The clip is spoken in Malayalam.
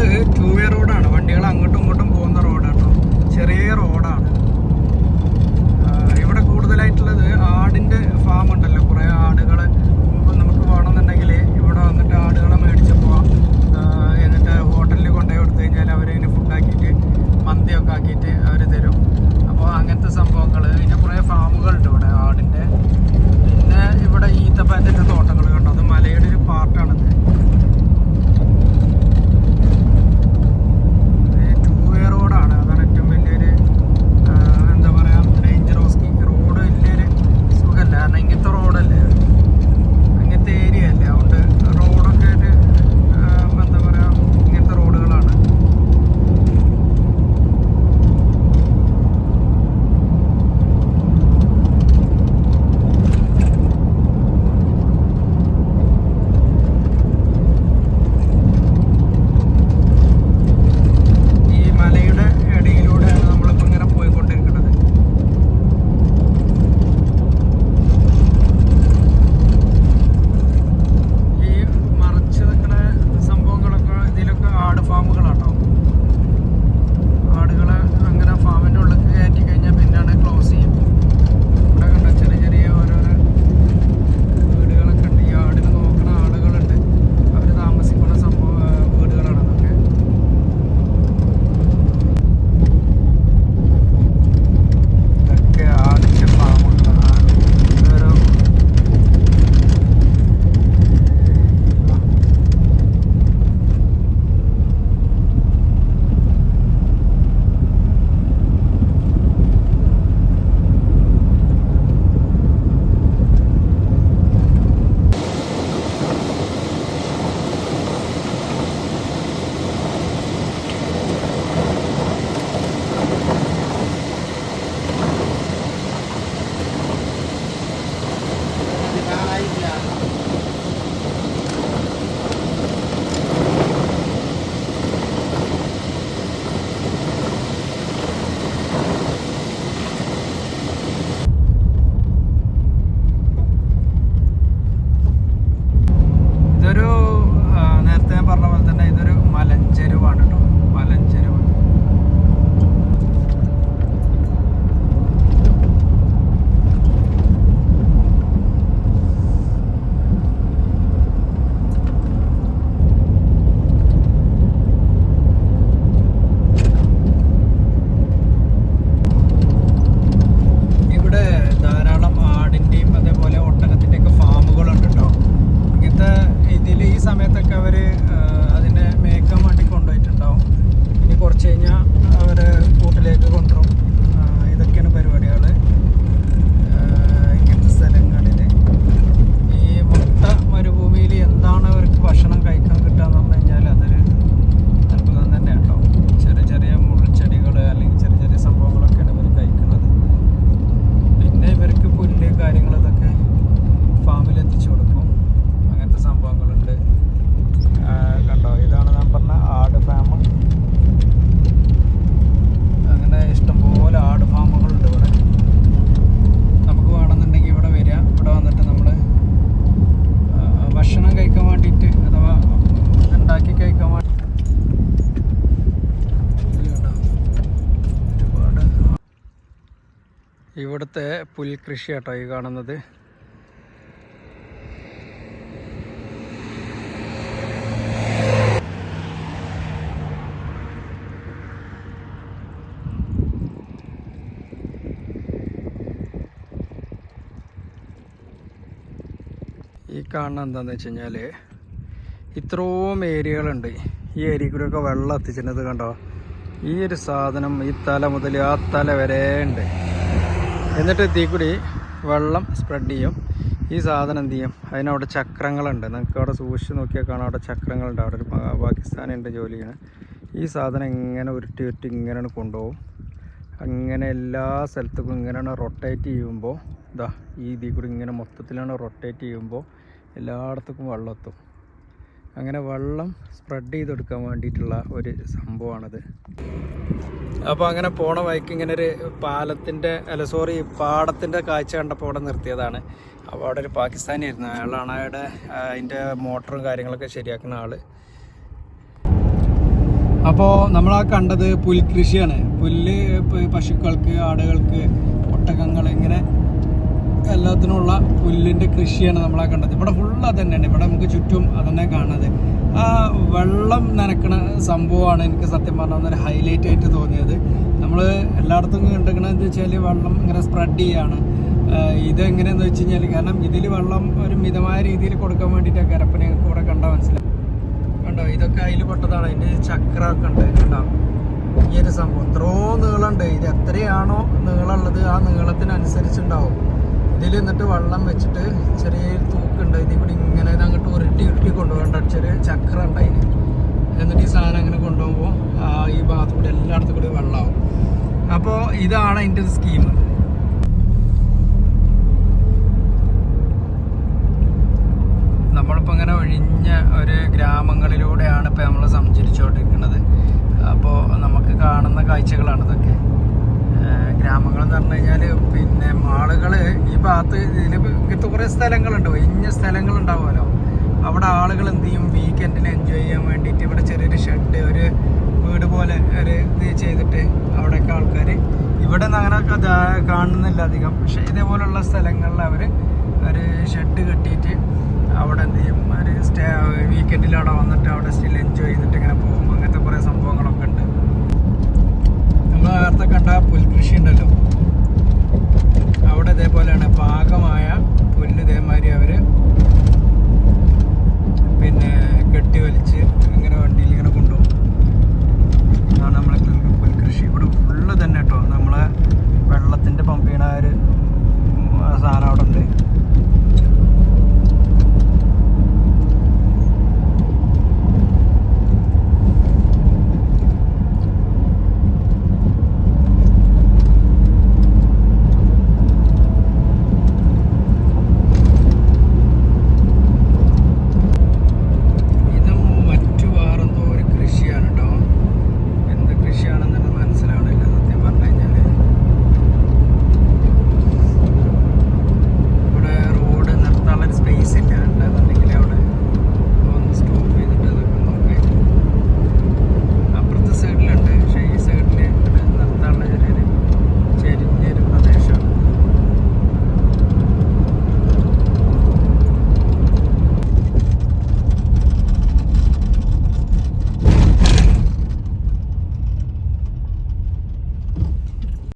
റോഡ് ടൂ വേ റോഡാണ്. വണ്ടികൾ അങ്ങോട്ടും ഇങ്ങോട്ടും പോകുന്ന റോഡ് കേട്ടോ ചെറിയ റോഡാണ്. ഇവിടെ കൂടുതലായിട്ടുള്ളത് ആടിന്റെ ഫാം ഉണ്ടല്ലോ. കുറേ ആടുകൾ ഇവിടുത്തെ പുൽകൃഷി ആട്ടോ ഈ കാണുന്നത്. ഈ കാണുന്ന എന്താന്ന് വെച്ച് കഴിഞ്ഞാൽ ഇത്രയും ഏരിയകളുണ്ട്. ഈ ഏരിയയിലൊക്കെ വെള്ളം എത്തിച്ചിരുന്നത് കണ്ടോ? ഈ ഒരു സാധനം ഈ തല മുതൽ ആ തല വരെ ഉണ്ട്. എന്നിട്ട് തീക്കുടി കൂടി വെള്ളം സ്പ്രെഡ് ചെയ്യും. ഈ സാധനം എന്ത് ചെയ്യും? അതിനവിടെ ചക്രങ്ങളുണ്ട്. നിങ്ങൾക്ക് അവിടെ സൂക്ഷിച്ച് നോക്കിയാൽ കാണാം. അവിടെ ചക്രങ്ങളുണ്ട്. അവിടെ ഒരു പാകിസ്ഥാനുണ്ട് ജോലി ചെയ്യണം ഈ സാധനം ഇങ്ങനെ ഉരുട്ടി ഉരുട്ടി ഇങ്ങനെയാണ് കൊണ്ടുപോകും. അങ്ങനെ എല്ലാ സ്ഥലത്തേക്കും ഇങ്ങനെയാണ് റൊട്ടേറ്റ് ചെയ്യുമ്പോൾ ഇതാ ഈ ഇതിൽ കൂടി ഇങ്ങനെ മൊത്തത്തിലാണ് റൊട്ടേറ്റ് ചെയ്യുമ്പോൾ എല്ലായിടത്തേക്കും വെള്ളം എത്തും അങ്ങനെ വെള്ളം സ്പ്രെഡ് ചെയ്തെടുക്കാൻ വേണ്ടിയിട്ടുള്ള ഒരു സംഭവമാണിത്. അപ്പോൾ അങ്ങനെ പോണ വഴിക്ക് ഇങ്ങനെ ഒരു പാലത്തിന്റെ അല്ല സോറി പാടത്തിന്റെ കാഴ്ച കണ്ടപ്പോൾ അവിടെ നിർത്തിയതാണ്. അപ്പോൾ അവിടെ ഒരു പാകിസ്ഥാനി ആയിരുന്നു. അയാളാണ് അയാളുടെ അതിന്റെ മോട്ടറും കാര്യങ്ങളൊക്കെ ശരിയാക്കുന്ന ആൾ അപ്പോൾ നമ്മളാ കണ്ടത് പുൽകൃഷിയാണ്. പുല്ല് പശുക്കൾക്ക് ആടുകൾക്ക് ഒട്ടകങ്ങൾ ഇങ്ങനെ പുല്ലിന്റെ കൃഷിയാണ് നമ്മളാ കണ്ടത്. ഇവിടെ ഫുള്ള് തന്നെയാണ്. ഇവിടെ നമുക്ക് ചുറ്റും തന്നെ കാണുന്നത്. ആ വെള്ളം നനക്കണ സംഭവമാണ് എനിക്ക് സത്യം പറഞ്ഞാൽ ഒരു ഹൈലൈറ്റ് ആയിട്ട് തോന്നിയത്. നമ്മൾ എല്ലായിടത്തും കണ്ടിരിക്കണമെന്ന് വെച്ചാൽ വെള്ളം ഇങ്ങനെ സ്പ്രെഡ് ചെയ്യാണ്. ഇത് എങ്ങനെയാന്ന് വെച്ച് കഴിഞ്ഞാൽ കാരണം ഇതിൽ വെള്ളം ഒരു മിതമായ രീതിയിൽ കൊടുക്കാൻ വേണ്ടിയിട്ട് കരപ്പനെ കൂടെ കണ്ടാൽ മനസ്സിലാവും കണ്ടോ? ഇതൊക്കെ അതിൽ പെട്ടതാണ്. അതിന്റെ ചക്രമൊക്കെ ഉണ്ട്. കണ്ടോ? ഈ ഒരു സംഭവം. എത്രയോ നീളമുണ്ട് ഇത് എത്രയാണോ നീളമുള്ളത് ആ നീളത്തിനനുസരിച്ചുണ്ടാവും. ഇതിൽ എന്നിട്ട് വെള്ളം വെച്ചിട്ട് ചെറിയൊരു തൂക്കുണ്ട്. ഇതിൽ കൂടി ഇങ്ങനെ അങ്ങോട്ട് ഉരുട്ടി ഉരുട്ടി കൊണ്ടുപോകേണ്ട ചെറിയ ചക്രം ഉണ്ട് അതിന് എന്നിട്ട് ഈ സാധനം അങ്ങനെ കൊണ്ടുപോകുമ്പോൾ ഈ ഭാഗത്ത് കൂടി എല്ലായിടത്തും കൂടി വെള്ളമാവും. അപ്പോൾ ഇതാണ് അതിന്റെ സ്കീം നമ്മളിപ്പോൾ ഇങ്ങനെ ഒഴിഞ്ഞ ഒരു ഗ്രാമങ്ങളിലൂടെയാണ് ഇപ്പോൾ നമ്മൾ സഞ്ചരിച്ചുകൊണ്ടിരിക്കുന്നത് അപ്പോൾ നമുക്ക് കാണുന്ന കാഴ്ചകളാണ് ഇതൊക്കെ. ഗ്രാമങ്ങൾ എന്ന് പറഞ്ഞു കഴിഞ്ഞാൽ പിന്നെ ആളുകൾ ഈ ഭാഗത്ത് ഇതിൽ ഇങ്ങനത്തെ കുറേ സ്ഥലങ്ങളുണ്ട്. ഇഞ്ഞ സ്ഥലങ്ങളുണ്ടാവുമല്ലോ. അവിടെ ആളുകൾ എന്ത് ചെയ്യും? വീക്കെൻഡിൽ എൻജോയ് ചെയ്യാൻ വേണ്ടിയിട്ട് ഇവിടെ ചെറിയൊരു ഷെഡ് ഒരു വീട് പോലെ ഒരു ഇത് ചെയ്തിട്ട് അവിടെയൊക്കെ ആൾക്കാർ ഇവിടെ നിന്ന് അങ്ങനെ കാണുന്നില്ല അധികം. പക്ഷേ ഇതേപോലുള്ള സ്ഥലങ്ങളിൽ അവർ ഒരു ഷെഡ് കെട്ടിയിട്ട് അവിടെ എന്ത് ചെയ്യും? ഒരു സ്റ്റേ വീക്കെൻഡിൽ അവിടെ വന്നിട്ട് അവിടെ സ്റ്റിൽ എൻജോയ് ചെയ്തിട്ട് ഇങ്ങനെ പോകും അങ്ങനത്തെ കുറേ സംഭവങ്ങളൊക്കെ ഉണ്ട്. നമ്മൾ നേരത്തെ കണ്ട പുൽകൃഷി ഉണ്ടല്ലോ അവിടെ ഇതേപോലെയാണ്